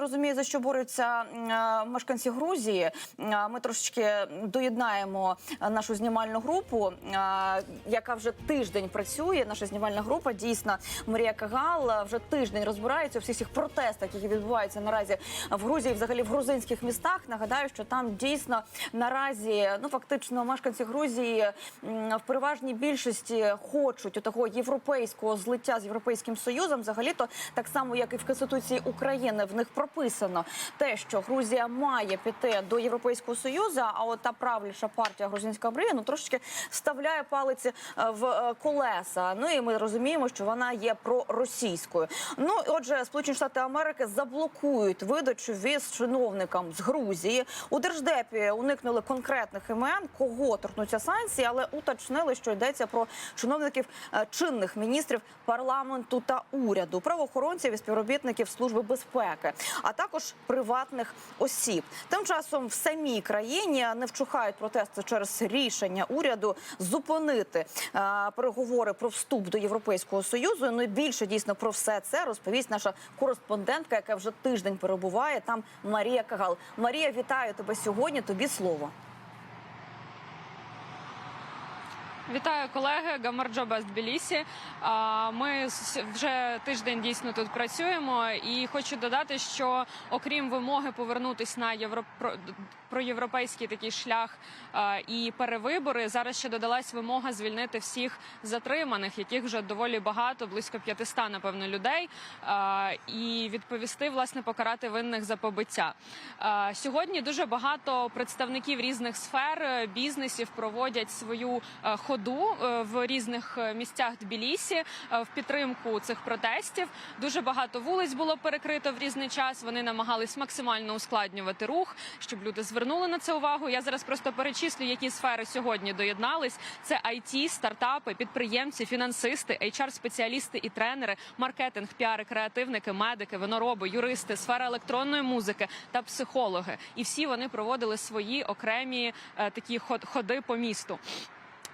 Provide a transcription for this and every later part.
розуміє, за що борються е, мешканці Грузії. Е, Ми трошечки доєднаємо нашу знімальну групу, е, яка вже тиждень працює. Наша знімальна група дійсно Марія Кагал вже тиждень розбирається у всіх цих протестах, які відбуваються наразі в Грузії, взагалі в грузинських містах. Нагадаю, що там дійсно наразі ну фактично мешканці Грузії в переважній більшості хочуть у такого європейського злиття з європейським союзом. Взагалі то так само, як і в конституції України, в них прописано те, що Грузія має піти до європейського союзу. А от та правляча партія грузинська мрія ну трошечки вставляє палиці е, в е, колеса. Ну і ми розуміємо, що вона є проросійською. Ну отже, Сполучені Штати Америки заблокують видачу віз чиновникам з Грузії. У держдепі уникнули конкретних імен, кого торкнуться санкції, але уточнили, що йдеться про чиновників е, чинних міністрів парламенту та уряду, правоохоронців і співробітників служби безпеки, а також приватних осіб. Тим часом в самій країні не вчухають протести через рішення уряду зупинити е, переговори про вступ до Європейського союзу. Ну і більше дійсно про все це розповість наша кореспондентка, яка вже тиждень перебуває там. Марія Кагал. Марія, вітаю тебе сьогодні. Тобі слово. Вітаю колеги Гамарджоба з Тбілісі. А, Ми вже тиждень дійсно тут працюємо, і хочу додати, що окрім вимоги повернутися на євро... такий шлях і перевибори, зараз ще додалась вимога звільнити всіх затриманих, яких вже доволі багато, близько 500, напевно, людей, і відповісти, власне, покарати винних за побиття. Сьогодні дуже багато представників різних сфер е, бізнесів проводять свою е, ходу е, в різних е, місцях Тбілісі е, в підтримку цих протестів. Дуже багато вулиць було перекрито в різний час. Вони намагались максимально ускладнювати рух, щоб люди звернули на це увагу. Я зараз просто перечислю, які сфери сьогодні доєднались. Це IT, стартапи, підприємці, фінансисти, HR-спеціалісти і тренери, маркетинг, піари, креативники, медики, винороби, юристи, сфера електронної музики та психологи. І всі вони проводили свої окремі такі ход- ходи по місту.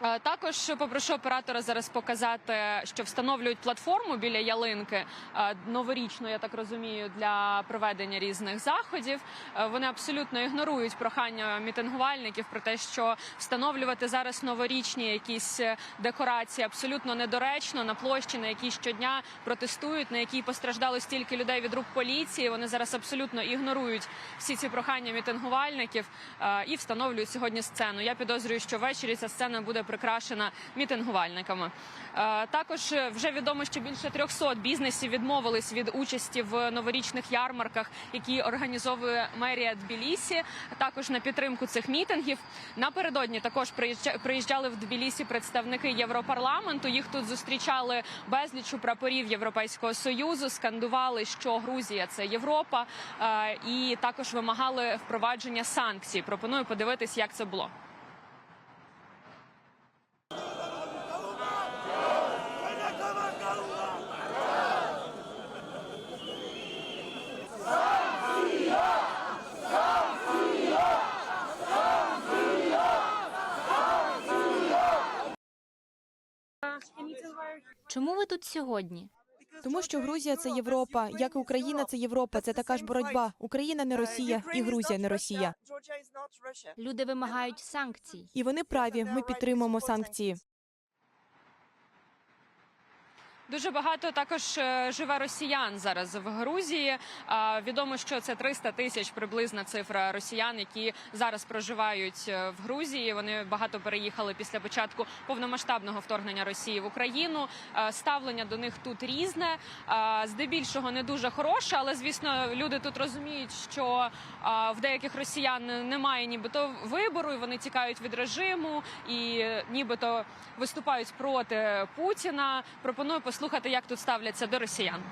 Е, Також попрошу оператора зараз показати, що встановлюють платформу біля ялинки е, новорічну, я так розумію, для проведення різних заходів. Е, Вони абсолютно ігнорують прохання мітингувальників про те, що встановлювати зараз новорічні якісь декорації абсолютно недоречно на площі, на якій щодня протестують, на якій постраждало стільки людей від рук поліції. Вони зараз абсолютно ігнорують всі ці прохання мітингувальників і встановлюють сьогодні сцену. Я підозрюю, що ввечері ця сцена буде прикрашена мітингувальниками. Е, Також е, вже відомо, що більше 300 бізнесів відмовились від участі в новорічних ярмарках, які організовує мерія Тбілісі. Також на підтримку цих мітингів напередодні також приїжджали в Тбілісі представники Європарламенту. Їх тут зустрічали безлічу прапорів Європейського союзу, скандували, що Грузія це Європа, е, і також вимагали впровадження санкцій. Пропоную подивитись, як це було. Чому ви тут сьогодні? Тому що Грузія це Європа, як і Україна це Європа. Це така ж боротьба. Україна не Росія, і Грузія не Росія. Люди вимагають санкцій. І вони праві. Ми підтримуємо санкції. Дуже багато також е, живе росіян зараз в Грузії. Відомо, що це 300 тисяч приблизна цифра росіян, які зараз проживають е, в Грузії. Вони багато переїхали після початку повномасштабного вторгнення Росії в Україну. Е, Ставлення до них тут різне, здебільшого не дуже хороше, але звісно, люди тут розуміють, що в деяких росіян немає нібито вибору, і вони тікають від режиму і нібито виступають проти Путіна. Пропоную послухати, як тут ставляться до росіян.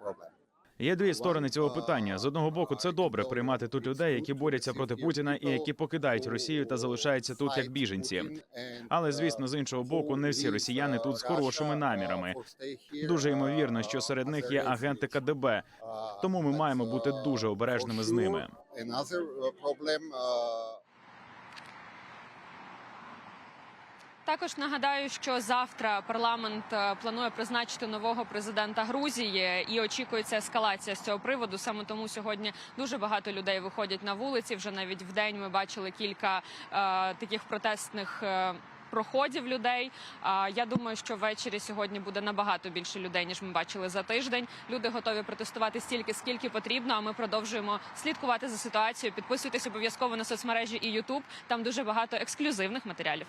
problem. Є дві сторони цього питання. З одного боку, це добре приймати тут людей, які борються проти Путіна і які покидають Росію та залишаються тут як біженці. Але звісно, з іншого боку, не всі росіяни тут з хорошими намірами. Дуже ймовірно, що серед них є агенти КДБ, тому ми маємо бути дуже обережними з ними. Також нагадаю, що завтра парламент е, планує призначити нового президента Грузії і очікується ескалація з цього приводу. Саме тому сьогодні дуже багато людей виходять на вулиці. Вже навіть в день ми бачили кілька е, таких протестних. е, Проходів людей. Я думаю, що ввечері сьогодні буде набагато більше людей ніж ми бачили за тиждень. Люди готові протестувати стільки, скільки потрібно. А ми продовжуємо слідкувати за ситуацією. Підписуйтесь обов'язково на соцмережі і Ютуб. Там дуже багато ексклюзивних матеріалів.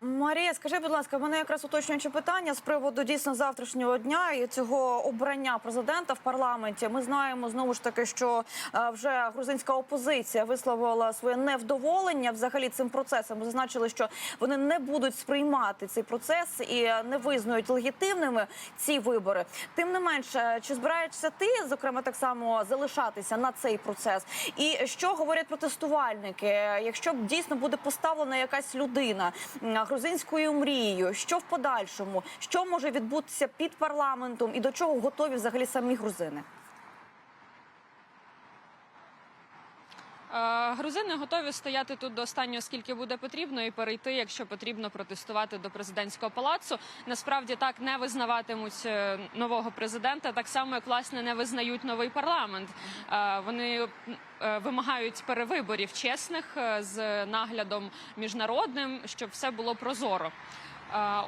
Марія, скажи, будь ласка, в мене якраз уточнююче питання з приводу дійсно завтрашнього дня і цього обрання президента в парламенті. Ми знаємо знову ж таки, що е, вже грузинська опозиція висловила своє невдоволення взагалі цим процесом. Зазначили, що вони не будуть сприймати цей процес і не визнають легітимними ці вибори. Тим не менше, чи збираєшся ти, зокрема, так само залишатися на цей процес? І що говорять протестувальники? Якщо дійсно буде поставлена якась людина грузинською мрією, що в подальшому, що може відбутися під парламентом, і до чого готові взагалі самі грузини? Грузини готові стояти тут до останнього, скільки буде потрібно, і перейти, якщо потрібно, протестувати до президентського палацу. Насправді так не визнаватимуть е, нового президента, так само як власне не визнають новий парламент. Вони е, вимагають перевиборів чесних е, з наглядом міжнародним, щоб все було прозоро.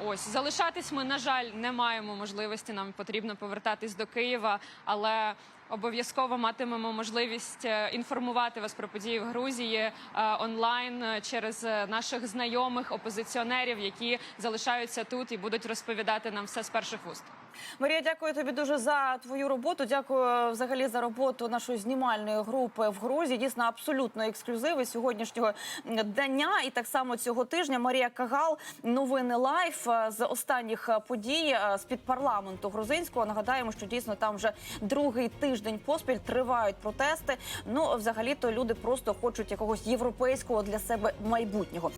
Ось залишатись ми, на жаль, не маємо можливості. Нам потрібно повертатись до Києва, але обов'язково матимемо можливість е, інформувати вас про події в Грузії е, онлайн е, через наших знайомих опозиціонерів, які залишаються тут і будуть розповідати нам все з перших уст. Марія, дякую тобі дуже за твою роботу. Дякую взагалі за роботу нашої знімальної групи в Грузії. Дійсно, абсолютно ексклюзиви сьогоднішнього дня і так само цього тижня. Марія Кагал, новини лайф е, з останніх е, подій з під парламенту грузинського. Нагадаємо, що дійсно там вже другий тиждень поспіль тривають протести. Ну, взагалі, то люди просто хочуть якогось європейського для себе майбутнього.